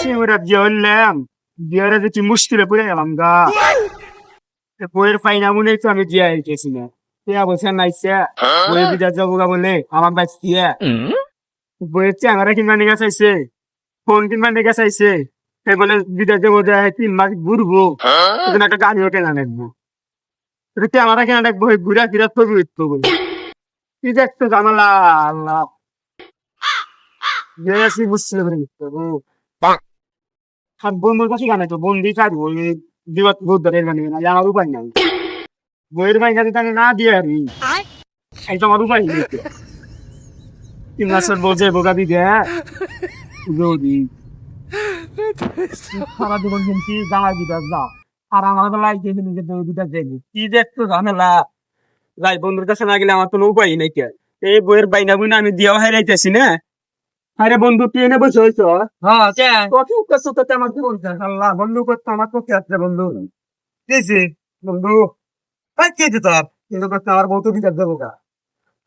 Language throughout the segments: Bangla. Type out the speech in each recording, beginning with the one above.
সিমুরা দিয়ে হইলাম বিয়ারে যে মুশকিলে পড়ে গেলাম গা বইয়ের ফাইনা মনে তো আমি দিয়ে আইতেছি না টিয়া বলছে নাইছে বইয়ের বিদার যাব গা বলে আমার বাইক দিয়ে বইয়ের চ্যাংরা কিনবা নিয়ে চাইছে ফোন কিনবা নিয়ে চাইছে সে বলে বিদার যাব যায় তিন মাস ঘুরবো এখানে একটা গাড়িও কেনা এটা ক্যামেরা কেনা ওই ঘুরা ফিরা ছবি উঠবো বলে কি দেখতো জানালা আল্লাহ জেনেছি বন্ধুর কাছে গানে তো বন্দি কাটবো দিবাত বহুত ধরে গানে না আমার উপায় নাই বইয়ের ভাই কাছে তাহলে না দিয়ে আমি এই তো আমার উপায় নেই তিন মাসের বোঝে বোকা দিদি হ্যাঁ যদি সারা জীবন কিন্তু গাওয়া দিতে যা আর আমার বেলায় যে নিজের দিতে দেবো কি দেখতো ঝামেলা যাই বন্ধুর কাছে না গেলে আমার কোনো উপায় নাই এই বইয়ের বাইনা বুইনা আমি দিয়াও হারাইতেছি না আরে বন্ধু তুই এনে বসে হইছ হ্যাঁ কত কষ্ট করতে আমার কি বলছে আল্লাহ বন্ধু করতে আমার পক্ষে আছে বন্ধু। কেছে বন্ধু। কে দিত কিন্তু আমার বউ তো বিচার দেবো গা।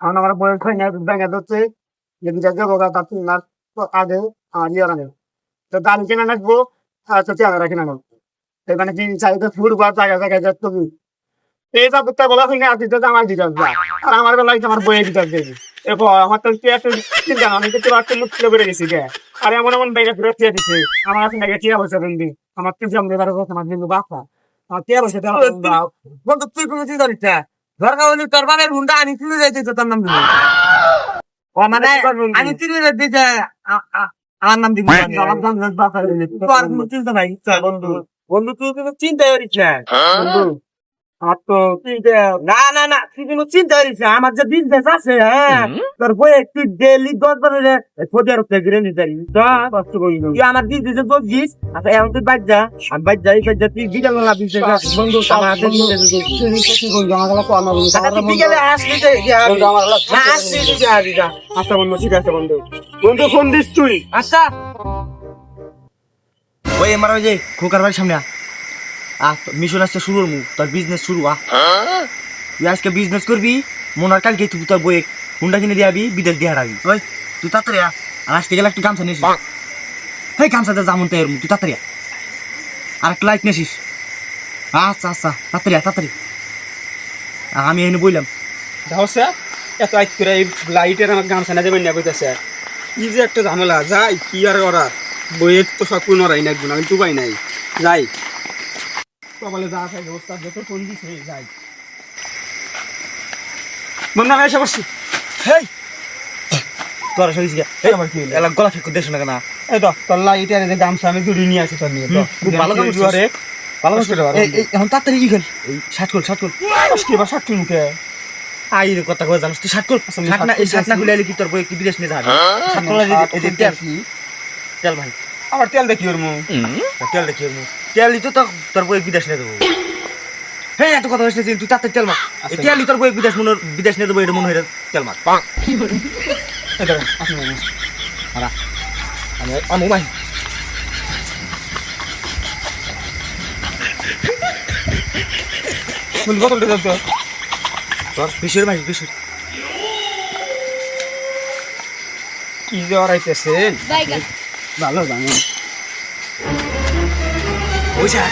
কারণ আমার বইয়ের খাই না ব্যাঙ্গা ধরছে। যে বিচার দেবো গা তার আগে আমার ইয়ে রাখে তো দাম কিনে রাখব আর তো কিনে রাখব এখানে তিন চারিতে ফুট বা জায়গা জায়গায় যাচ্ছ তুমি। এই সব বলা হয় না আর দিতে আমার দিতে আর আমার বেলায় তোমার বইয়ে দিতে আমার তো তুই একটা চিন্তা না আমি তো তোর একটা মুখ বেড়ে গেছি গে। আর এমন এমন ব্যাগে ফেরত দিয়ে দিছে আমার কাছে নাকি টিয়া বসে বন্ধু আমার তুই জম দেবার কথা আমার কিন্তু বাপা। আমার টিয়া বসে বন্ধু তুই কোনো চিন্তা করিস দরকার হলে তোর বাবার হুন্ডা আনি তুলে যাইতে তো তোর নাম দিবি। ও মানে আমি তুলে আ- আমার নাম দিবি। আমার দাম বাপা তোর চিন্তা নাই বন্ধু। বন্ধু তুই চিন্তা করিস বন্ধু তুই দে না না না তুই কোনো চিন্তা করিস না আমার যে বিজনেস আছে হ্যাঁ তোর বই একটু ডেলি দশ বারে ফোদের উপরে গিরে নিতে পারি। কষ্ট করি তুই আমার বিজনেসে বলছিস আচ্ছা এখন তুই বাদ যা। আমি বাদ যাই বাদ যা তুই বিকাল বিজনেস বন্ধু আমার হাতে business আছে। বন্ধু। আচ্ছা, বিকালে আসলি বন্ধু, আমার গলা আসলি তো এই যে আমি যা। আচ্ছা বন্ধু ঠিক আছে বন্ধু। বন্ধু ফোন দিস তুই। আচ্ছা। ওই আমার ওই যে খোকার বাড়ির সামনে আহ, তোর মিশন আজকে শুরু মু তোর বিজনেস শুরু আ তুই আজকে বিজনেস করবি মনে হয় কালকে তুই তোর বই হুন্ডা কিনে দিয়ে আবি বিদেশ দিয়ে হারাবি। ওই তুই তাড়াতাড়ি আ আজকে গেলে একটু গামছা নিয়েছিস এই গামছাতে জামুন তো এরম তুই তাড়াতাড়ি। আর একটা লাইট নিয়েছিস আচ্ছা আচ্ছা তাড়াতাড়ি তাড়াতাড়ি। আমি এনে বললাম দাও স্যার এত আইত করে এই লাইটের আমার গান সানা দেবেন না কইতাছে। কি যে একটা ঝামেলা যাই কি আর করার? বইয়ের তো সব রাই নাই আমি তো পাই নাই। যাই। যা থাকে যত বন্ধু আমি এসে হেই! তোর শিখে এই আমার কি হলো? এলা গলা ঠিক করে দেশ না। কেন এই তো তোর লাইটের এই যে গামছা আমি জুড়ি নিয়ে আসি তোর নিয়ে খুব ভালো ভালো করে এই এই, এখন তাড়াতাড়ি কি খেল এই শার্ট খোল শার্ট খোল। কি বা সাক্ষী মুখে আই কথা কই জানিস তুই শার্ট শার্ট না এই শার্ট না খুলে কি তোর বই কি বিদেশ নিয়ে যাবে শার্ট খোলা এই যে- তেল তেল ভাই। আবার তেল দেখি ওর মুখ তেল দেখি ওর মুখ। তেল তো তোর বই বিদেশ নিয়ে দেবো হ্যাঁ এত কথা হয়েছে তুই তাড়াতাড়ি তেল মার তেল তোর বই বিদেশ মনে বিদেশ নিয়ে দেবো এটা মনে হয় তেল মার। আমি ভাই বোতলটা দাও তো তোর বিশের ভাই বিশের কি অরাইতেছেন ভালো জানি যা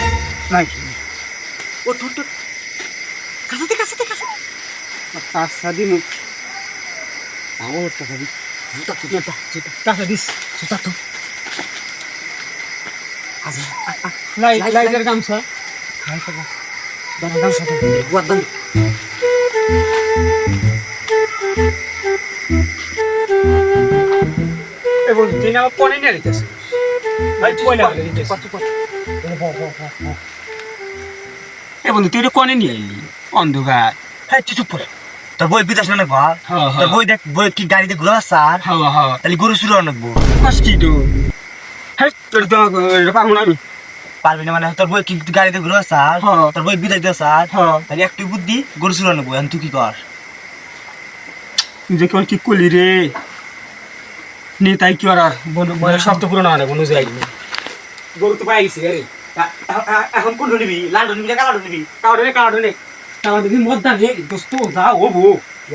নাই। ও তোর তোর কাছাতে কাছাতে কাছাতে আচ্ছা দিন আমার টাকা দি জুতা তো জুতা জুতা। কাছে দিস জুতা তো। আচ্ছা। লাই লাইটের গামছা। দাঁড়া দাঁড়া সাথে গুয়ার দাঁড়া এ বন্ধু তুই না আমার পনে নিয়ে দিতেছিস এ বন্ধু তুই কনে নিয়ে এলি? অন্ধকার। হ্যাঁ তুই চুপ করে। তোর বই বিদেশ না নেব হ্যাঁ, তোর বই দেখ বই কি গাড়িতে ঘুরে স্যার? হাওয়া তাহলে গরু শুরু নেব বাস কি তো? হ্যাঁ তোর তো এটা না আমি। পারবি না মানে তোর বই কি গাড়িতে ঘুরে স্যার? হ্যাঁ। তোর বই বিদেশ দিয়ে স্যার। হ্যাঁ। তাহলে একটু বুদ্ধি গরু শুরু এখন তুই কি কর? যে কি করলি রে। নে তাই কি আর আর বন্ধু বয়স সব তো পুরো না বন্ধু যাই গরু তো পাই গেছি রে এখন কোন নিবি? লাল নিবি না কালো নিবি? কাউরে কাউরে কাউরে দিন মদ্দা নে যা ও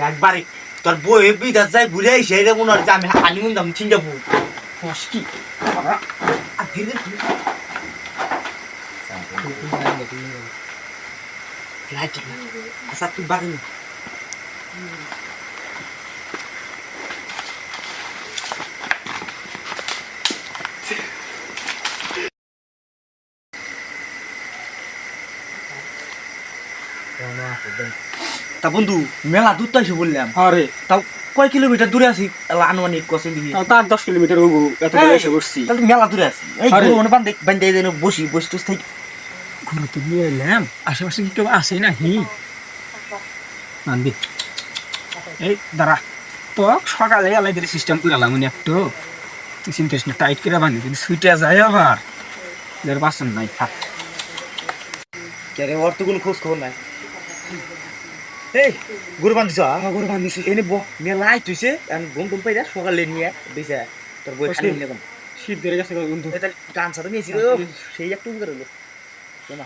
একবারে, তোর বই বিদেশ যাই ঘুরে আইসে রে আমি হানিমুন দাম চিন্তা কষ্টি আর ধীরে ধীরে তুই তা বন্ধু মেলা দূর তো এসে বললাম। আরে তাও কয় কিলোমিটার দূরে আছি? আনুমানিক কসে দিবি তার দশ কিলোমিটার হব এত এই, এসে বসছি। তাহলে মেলা দূরে আছি। এই মানে বান্ধে বান্ধে যেন বসি বসে টুস থাকি। ঘুরে তো নিয়ে এলাম আশেপাশে কি কেউ আসে না হি এই দাঁড়া। তো সকালে আলাদা সিস্টেম করে আলাম একটু। তুই চিন্তা করিস না টাইট করে বানি যদি সুইটে যায় আবার। যার বাসন নাই থাক। তো কোনো খোঁজ খবর নাই। এই গরু বান্ধিছ গরু বান্ধিছি। এনে ব মেলাই তুইছে আমি ঘুম ঘুম পাইরা সকালে নিয়ে দিছে। তোর বই খালি নিয়ে শীত ধরে গেছে গান সাথে নিয়েছিল সেই একটু করে শোনা